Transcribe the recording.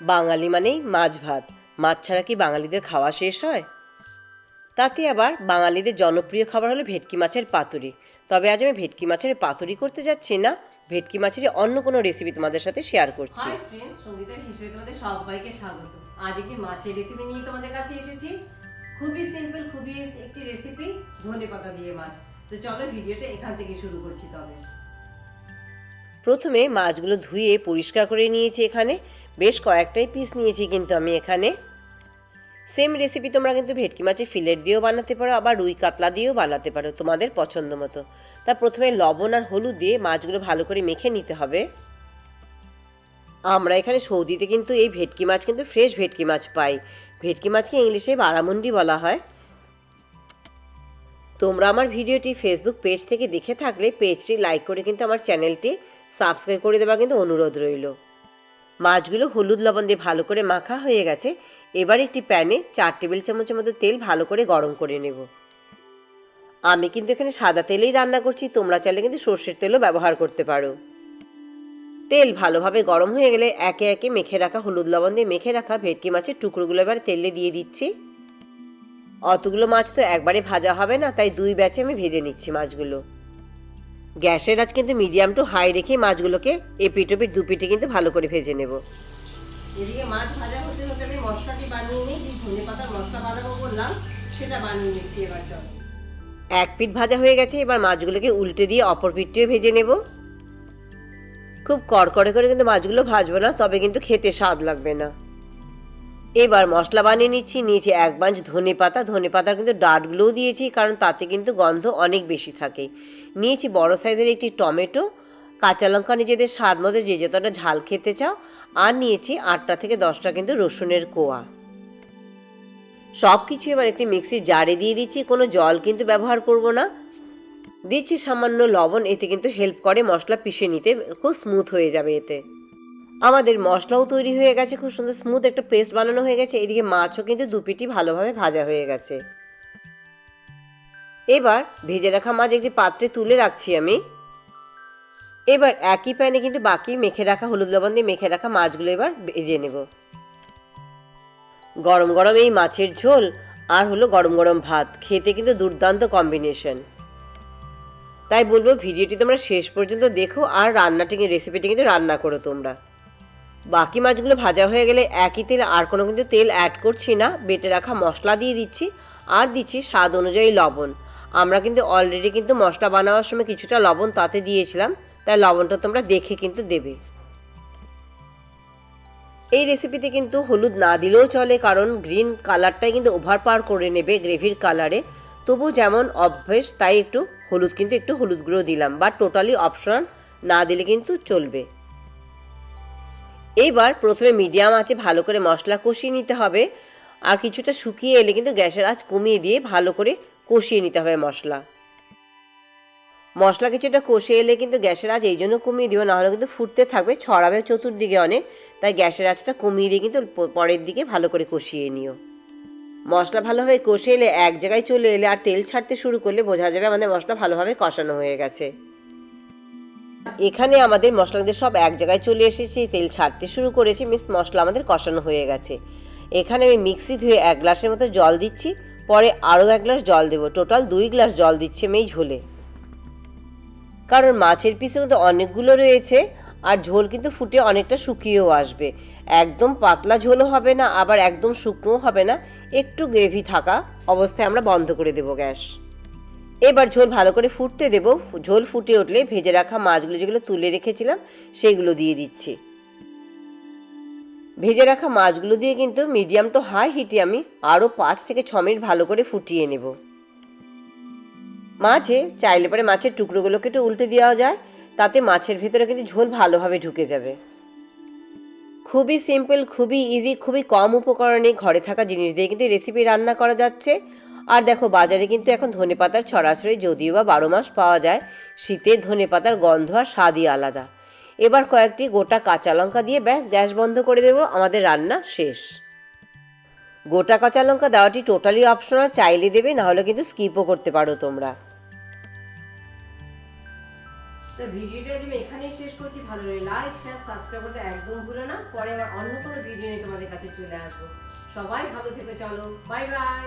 বাঙালি মানেই মাছ ভাত। মাছ ছাড়া কি বাঙালিদের খাওয়া শেষ হয়? তাতে আবার বাঙালিদের জনপ্রিয় খাবার হলো ভেটকি মাছের পাতুরি। তবে আজ আমি ভেটকি মাছের পাতুরি করতে যাচ্ছি না। ভেটকি মাছের অন্য কোনো রেসিপি তোমাদের সাথে শেয়ার করছি। সঙ্গীতার হিসেবে তোমাদের সবাইকে স্বাগত। আজ মাছের রেসিপি নিয়ে তোমাদের কাছে এসেছি। খুবই সিম্পল খুবই একটি রেসিপি ধনে পাতা দিয়ে মাছ। তো চলো ভিডিওটা এখান থেকে শুরু করছি তবে। প্রথমে মাছগুলো ধুয়ে পরিষ্কার করে নিয়েছি এখানে। বেশ কয়েকটাই পিস নিয়েছি কিন্তু আমি এখানে। সেম রেসিপি তোমরা কিন্তু ভেটকি মাছের ফিলেট দিয়েও বানাতে পারো, আবার রুই কাতলা দিয়েও বানাতে পারো তোমাদের পছন্দ মতো। তা প্রথমে লবণ আর হলুদ দিয়ে মাছগুলো ভালো করে মেখে নিতে হবে। আমরা এখানে সৌদিতে কিন্তু এই ভেটকি মাছ কিন্তু ফ্রেশ ভেটকি মাছ পাই। ভেটকি মাছকে ইংলিশে বারামুন্ডি বলা হয়। তোমরা আমার ভিডিওটি ফেসবুক পেজ থেকে দেখে থাকলে পেজটি লাইক করে কিন্তু আমার চ্যানেলটি সাবস্ক্রাইব করে দেওয়ার কিন্তু অনুরোধ রইল। মাছগুলো হলুদ লবণ দিয়ে ভালো করে মাখা হয়ে গেছে। এবার একটি প্যানে চার টেবিল চামচের মতো তেল ভালো করে গরম করে নেব। আমি কিন্তু এখানে সাদা তেলেই রান্না করছি, তোমরা চাইলে কিন্তু সর্ষের তেলও ব্যবহার করতে পারো। তেল ভালোভাবে গরম হয়ে গেলে একে একে মেখে রাখা হলুদ লবণ দিয়ে মেখে রাখা ভেটকি মাছের টুকরোগুলো এবার তেলে দিয়ে দিচ্ছি। অতগুলো মাছ তো একবারে ভাজা হবে না, তাই দুই ব্যাচে আমি ভেজে নিচ্ছি মাছগুলো। গ্যাসের আজ কিন্তু মিডিয়াম টু হাই রেখে মাছগুলোকে এপিট ওপিট দুপিটে কিন্তু ভালো করে ভেজে নেব। এদিকে মাছ ভাজা হতে হতে আমি মশলাটি বানিয়ে নিই যে ধনে পাতার মশলা বানাবো বললাম সেটা বানিয়ে নিচ্ছি এবার চলো। এক পিঠ ভাজা হয়ে গেছে এবার মাছগুলোকে উল্টে দিয়ে অপর পিঠটিও ভেজে নেব। খুব কড়কড়ে করে কিন্তু মাছগুলো ভাজবো না তবে কিন্তু খেতে স্বাদ লাগবে না। এবার মশলা বানিয়ে নিচ্ছি, নিয়েছি এক বাঞ্চ ধনে পাতা। ধনে পাতার কিন্তু ডাঁটগুলোও দিয়েছি, কারণ তাতে কিন্তু গন্ধ অনেক বেশি থাকে। নিয়েছি বড় সাইজের একটি টমেটো, কাঁচা লঙ্কা নিজেদের স্বাদ মতো যে যতটা ঝাল খেতে চাও, আর নিয়েছি আটটা থেকে দশটা কিন্তু রসুনের কোয়া। সব কিছু এবার একটি মিক্সির জারে দিয়ে দিচ্ছি, কোনো জল কিন্তু ব্যবহার করব না। দিচ্ছি সামান্য লবণ, এতে কিন্তু হেল্প করে মশলা পিষে নিতে, খুব স্মুথ হয়ে যাবে এতে। আমাদের মশলাও তৈরি হয়ে গেছে, খুব সুন্দর স্মুথ একটা পেস্ট বানানো হয়ে গেছে, এদিকে মাছও কিন্তু দুপিটি ভালোভাবে ভাজা হয়ে গেছে। এবার ভেজে রাখা মাছ একটি পাত্রে তুলে রাখছি আমি। এবার একই প্যানে কিন্তু বাকি মেখে রাখা হলুদ লবণ দিয়ে মেখে রাখা মাছগুলো এবার ভেজে নেব। গরম গরম এই মাছের ঝোল আর হলো গরম গরম ভাত, খেতে কিন্তু দুর্দান্ত কম্বিনেশন তাই বলব ভিডিওটি তোমরা শেষ পর্যন্ত দেখো আর রান্নাটি রেসিপিটি কিন্তু রান্না করো তোমরা। বাকি মাছগুলো ভাজা হয়ে গেলে একই তেল, আর কোনো কিন্তু তেল অ্যাড করছি না। বেটে রাখা মশলা দিয়ে দিচ্ছি, আর দিচ্ছি স্বাদ অনুযায়ী লবণ। আমরা কিন্তু অলরেডি কিন্তু মশলা বানানোর সময় কিছুটা লবণ তাতে দিয়েছিলাম, তাই লবণটা তোমরা দেখে কিন্তু দেবে। এই রেসিপিতে কিন্তু হলুদ না দিলেও চলে, কারণ গ্রিন কালারটাই কিন্তু ওভার পার করে নেবে গ্রেভির কালারে তবু যেমন অভ্যেস তাই একটু হলুদ কিন্তু একটু হলুদ গুঁড়ো দিলাম, বা টোটালি অপশনাল না দিলে কিন্তু চলবে। এইবার প্রথমে মিডিয়াম আছে ভালো করে মশলা কষিয়ে নিতে হবে। আর কিছুটা শুকিয়ে এলে কিন্তু গ্যাসের আঁচ কমিয়ে দিয়ে ভালো করে কষিয়ে নিতে হবে মশলা। মশলা কিছুটা কষে এলে কিন্তু গ্যাসের আঁচ এই জন্য কমিয়ে দিও নাহলে কিন্তু ফুটতে থাকবে, ছড়াবে চতুর্দিকে অনেক। তাই গ্যাসের আঁচটা কমিয়ে দিয়ে কিন্তু পরের দিকে ভালো করে কষিয়ে নিও। মশলা ভালোভাবে কষে এলে এক জায়গায় চলে এলে আর তেল ছাড়তে শুরু করলে বোঝা যাবে আমাদের মশলা ভালোভাবে কষানো হয়ে গেছে। এখানে আমাদের মশলাদের সব এক জায়গায় চলে এসেছে, তেল ছাড়তে শুরু করেছে, মিস, মশলা আমাদের কষানো হয়ে গেছে। এখানে আমি মিক্সি ধুয়ে এক গ্লাসের মতো জল দিচ্ছি, পরে আরও এক গ্লাস জল দেবো। টোটাল দুই গ্লাস জল দিচ্ছে আমি এই ঝোলে। কারণ মাছের পিসে কিন্তু অনেকগুলো রয়েছে, আর ঝোল কিন্তু ফুটে অনেকটা শুকিয়েও আসবে। একদম পাতলা ঝোলও হবে না, আবার একদম শুকনোও হবে না। একটু গ্রেভি থাকা অবস্থায় আমরা বন্ধ করে দেবো গ্যাস। এবার ঝোল ভালো করে ফুটতে দেবো। ঝোল ফুটে উঠলে ভেজে রাখা মাছগুলো যেগুলো তুলে রেখেছিলাম, সেইগুলো দিয়ে দিচ্ছি। ভেজে রাখা মাছগুলো দিয়ে কিন্তু মিডিয়াম টু হাই হিটে আমি আরও পাঁচ থেকে ছ মিনিট ভালো করে ফুটিয়ে নেব। মাছে চাইলে পরে মাছের টুকরোগুলোকে একটু উল্টে দেওয়া যায়, তাতে মাছের ভেতরে কিন্তু ঝোল ভালোভাবে ঢুকে যাবে। খুবই সিম্পল, খুবই ইজি, খুবই কম উপকরণে ঘরে থাকা জিনিস দিয়ে কিন্তু রেসিপি রান্না করা যাচ্ছে। আর দেখো, বাজারে কিন্তু এখন ধনেপাতার ছড়াছড়ি, যদিও বা বারো মাস পাওয়া যায় শীতের ধনেপাতার গন্ধ আর স্বাদই আলাদা। এবার কয়েকটি গোটা কাঁচা লঙ্কা দিয়ে ব্যাস, গ্যাস বন্ধ করে দেবো, আমাদের রান্না শেষ। গোটা কাঁচা লঙ্কা দেওয়াটি টোটালি অপশনাল চাইলে দেবে, নাহলে কিন্তু স্কিপও করতে পারো তোমরা। তো ভিডিওটা আজ আমি এখানেই শেষ করছি। ভালো লাগে লাইক শেয়ার সাবস্ক্রাইব করতে একদম ভুলো না। পরে আবার অন্য কোনো ভিডিও নিয়ে তোমাদের কাছে চলে আসব। সবাই ভালো থেকো, চলো। Bye bye